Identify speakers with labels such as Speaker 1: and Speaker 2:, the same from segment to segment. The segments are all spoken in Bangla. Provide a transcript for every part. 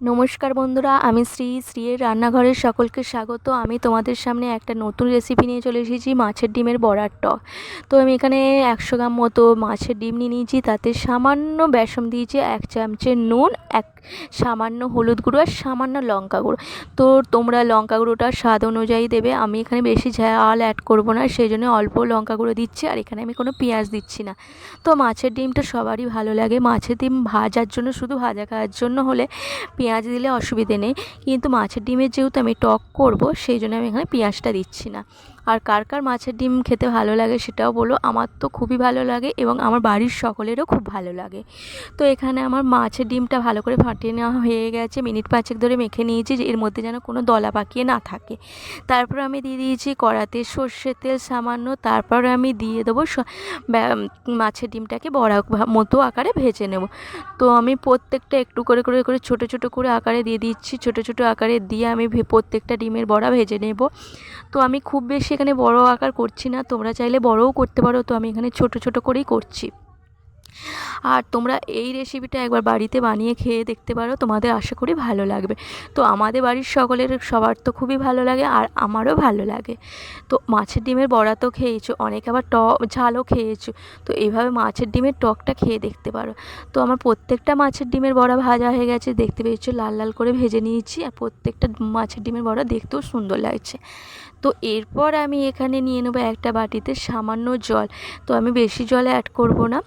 Speaker 1: নমস্কার বন্ধুরা, আমি শ্রী, শ্রীয়ের রান্নাঘরের সকলকে স্বাগত। আমি তোমাদের সামনে একটা নতুন রেসিপি নিয়ে চলে এসেছি, মাছের ডিমের বড়ার টক। তো আমি এখানে একশো গ্রাম মতো মাছের ডিম নিয়ে নিয়েছি, তাতে সামান্য বেসন দিয়েছি, এক চামচের নুন, এক সামান্য হলুদ গুঁড়ো আর সামান্য লঙ্কা গুঁড়ো। তো তোমরা লঙ্কা গুঁড়োটা স্বাদ অনুযায়ী দেবে, আমি এখানে বেশি ঝাল অ্যাড করব না সেই জন্য অল্প লঙ্কা গুঁড়ো দিচ্ছি, আর এখানে আমি কোনো পেঁয়াজ দিচ্ছি না। তো মাছের ডিমটা সবারই ভালো লাগে, মাছের ডিম ভাজার জন্য, শুধু ভাজা খাওয়ার জন্য হলে পেঁয়াজ দিলে অসুবিধে নেই। কিন্তু মাছের ডিমের যেহেতু আমি টক করব, সেই জন্য আমি এখানে পেঁয়াজটা দিচ্ছি না। আর কার কার মাছের ডিম খেতে ভালো লাগে সেটাও বলো। আমার তো খুবই ভালো লাগে এবং আমার বাড়ির সকলেরও খুব ভালো লাগে। তো এখানে আমার মাছের ডিমটা ভালো করে ফাটিয়ে নেওয়া হয়ে গেছে। মিনিট পাঁচেক ধরে মেখে নিয়েছি যে এর মধ্যে যেন কোনো দলা পাকিয়ে না থাকে। তারপর আমি দিয়ে দিয়েছি কড়াতে সর্ষের তেল সামান্য। তারপর আমি দিয়ে দেবো মাছের ডিমটাকে বড়া মতো আকারে ভেজে নেব। তো আমি প্রত্যেকটা একটু করে করে করে ছোটো ছোটো করে আকারে দিয়ে দিচ্ছি। ছোটো ছোটো আকারে দিয়ে আমি প্রত্যেকটা ডিমের বড়া ভেজে নেব। তো আমি খুব বেশি এখানে বড় আকার করছি না, তোমরা চাইলে বড়ও করতে পারো। তো আমি এখানে ছোট ছোট করেই করছি। আর তোমরা এই রেসিপিটা একবার বাড়িতে বানিয়ে খেয়ে দেখতে পারো, তোমাদের আশা করি ভালো লাগবে। তো আমাদের বাড়ির সকলের, সবার তো খুবই ভালো লাগে আর আমারও ভালো লাগে। তো মাছের ডিমের বড়া তো খেয়েছো, অনেকে আবার টক, ঝালও খেয়েছো, তো এইভাবে মাছের ডিমের টকটা খেয়ে দেখতে পারো। তো আমার প্রত্যেকটা মাছের ডিমের বড়া ভাজা হয়ে গেছে, দেখতে পেয়েছ? লাল লাল করে ভেজে নিয়েছি আর প্রত্যেকটা মাছের ডিমের বড়া দেখতেও সুন্দর লাগছে। তো এরপর আমি এখানে নিয়ে নেব একটা বাটিতে সামান্য জল। তো আমি বেশি জল অ্যাড করব না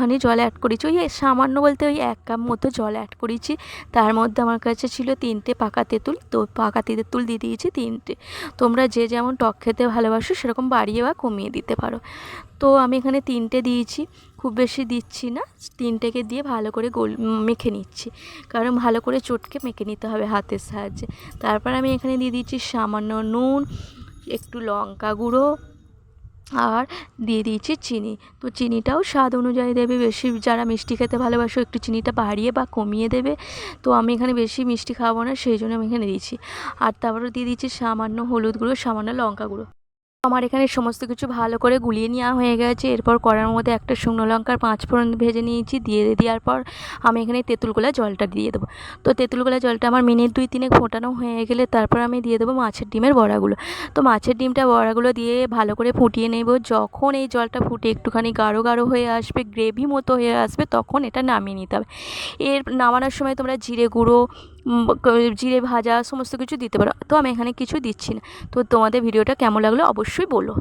Speaker 1: একটুখানি জল অ্যাড করেছি। ওই সামান্য বলতে ওই এক কাপ মতো জল অ্যাড করেছি। তার মধ্যে আমার কাছে ছিল তিনটে পাকা তেঁতুল। তো পাকা তেঁতুল দিয়ে দিয়েছি তিনটে। তোমরা যে যেমন টক খেতে ভালোবাসো, সেরকম বাড়িয়ে বা কমিয়ে দিতে পারো। তো আমি এখানে তিনটে দিয়েছি। খুব বেশি দিচ্ছি না। তিনটেকে দিয়ে ভালো করে গোল মেখে নিচ্ছি। কারণ ভালো করে চটকে মেখে নিতে হবে হাতের সাহায্যে। তারপর আমি এখানে দিয়ে দিচ্ছি সামান্য নুন, একটু লঙ্কা গুঁড়ো আর দিয়ে দিয়েছি চিনি। তো চিনিটাও স্বাদ অনুযায়ী দেবে। বেশি যারা মিষ্টি খেতে ভালোবাসো, একটু চিনিটা বাড়িয়ে বা কমিয়ে দেবে। তো আমি এখানে বেশি মিষ্টি খাব না, সেই জন্য আমি এখানে দিয়েছি। আর তারপরে দিয়ে দিয়েছি সামান্য হলুদ গুঁড়ো, সামান্য লঙ্কা গুঁড়ো। আমার এখানে সমস্ত কিছু ভালো করে গুলিয়ে নেওয়া হয়ে গেছে। এরপর কড়ার মধ্যে একটা শুকনো লঙ্কার পাঁচ ফোড়ন ভেজে নিয়েছি, দিয়ে দেওয়ার পর আমি এখানে তেঁতুলগুলা জলটা দিয়ে দেবো। তো তেঁতুলগুলা জলটা আমার মিনিট দুই তিনেক ফোটানো হয়ে গেলে তারপর আমি দিয়ে দেবো মাছের ডিমের বড়াগুলো। তো মাছের ডিমটা বড়াগুলো দিয়ে ভালো করে ফুটিয়ে নেব। যখন এই জলটা ফুটে একটুখানি গাঢ় গাঢ় হয়ে আসবে, গ্রেভি মতো হয়ে আসবে, তখন এটা নামিয়ে নিতে হবে। এর নামানোর সময় তোমরা জিরে গুঁড়ো জিরে ভাজা, সমস্ত কিছু দিতে পারো। তো আমি এখানে কিছু দিচ্ছি না। তো তোমাদের ভিডিওটা কেমন লাগল অবশ্যই বলো।